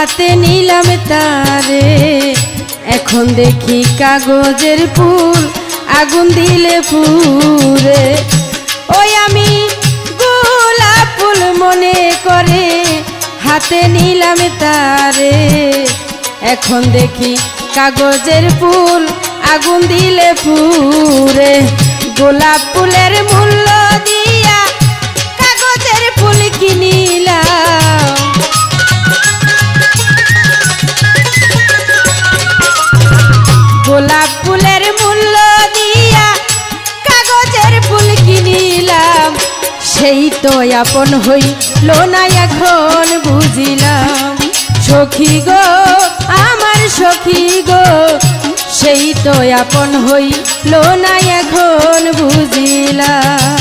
হাতে নিলাম তারে। এখন দেখি কাগজের ফুল, আগুন দিলে পুরে ওই আমি গোলাপ ফুল মনে করে হাতে নিলাম তারে। এখন দেখি কাগজের ফুল, আগুন দিলে পুরে গোলাপ ফুলের মূল্য গোলাপ ফুলের মূল্য দিয়া কাগজের ফুল কিনিলাম। সেই তো আপন হইল না, এখন বুঝিলাম। সখী গো, আমার সখী গো, সেই তো আপন হইল না, এখন বুঝিলাম।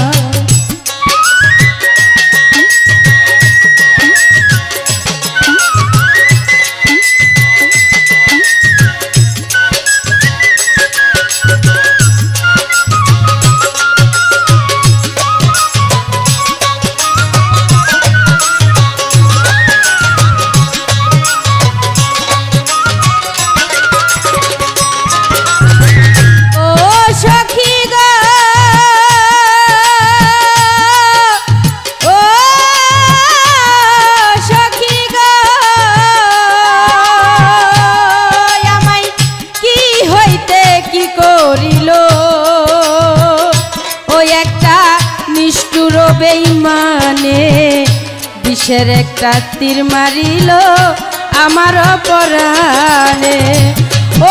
বিষের একটা তীর মারিল আমার পরাণে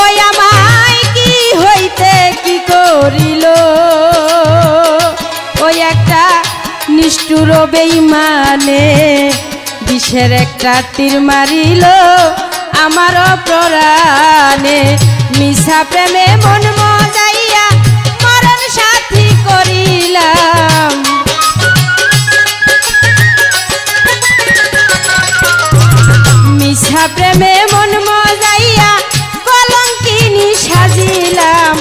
ওই আমায় কি হইতে কি করিল? ওই একটা নিষ্ঠুর বেইমানে বিষের একটা তীর মারিল আমার প্রাণে মিশা প্রেমে মন মজাইয়া মরণ সাথী করিলাম। প্রেমে মন মজাইয়া কলঙ্কিনী সাজিলাম।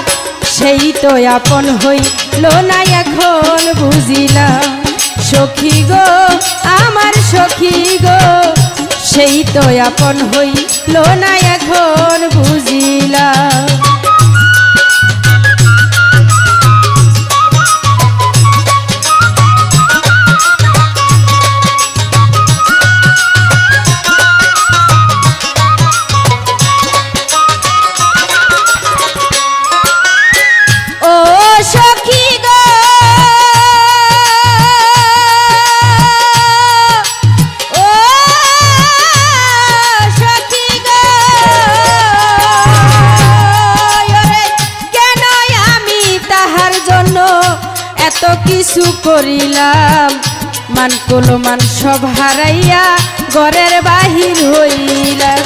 সেই তো আপন হইল না এখন বুঝিলাম। সখী গো, আমার সখী গো, সেই তো আপন হইল না এখন এত কিছু করিলাম। মান কলো, মান সব হারাইয়া ঘরের বাহির হইলাম।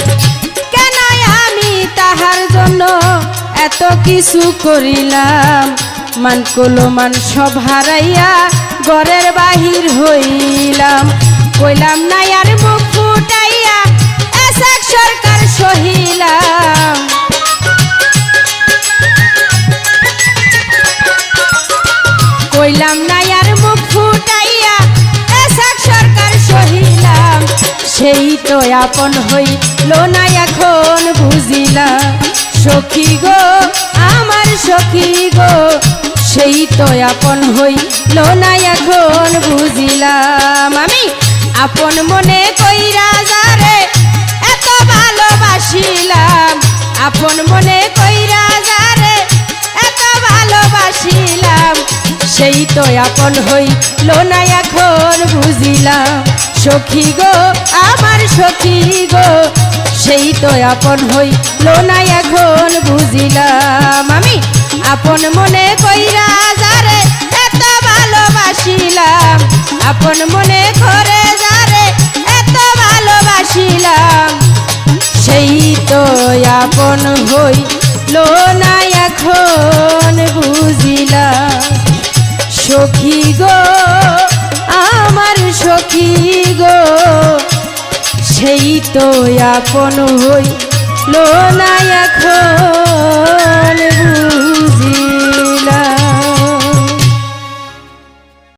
কেন আমি তাহার জন্য এত কিছু করিলাম? মান কলো, মান সব হারাইয়া ঘরের বাহির হইলাম। কইলাম নাই আর কইলাম না আর মুখ ফুটাইয়া এসেক সরকার সহিলাম। সেই তো আপন হইল না এখন বুঝিলাম। সখী গো, আমার সখী গো, সেই তো আপন হইল না এখন বুঝিলাম। আমি আপন মনে কইরা যারে তো আপন হইল না এখন বুঝিলাম, সখী গো, আমার সখী গো। সেই তো আপন হইল না এখন বুঝিলাম। আমি আপন মনে কইরা যারে এত ভালোবাসিলাম, আপন মনে করে যারে এত ভালোবাসিলাম। সেই তো আপন হইল না এখন বুঝিলাম। সখী গো আমার সখী গো। সেই তো আপন হইল না এখন বুঝি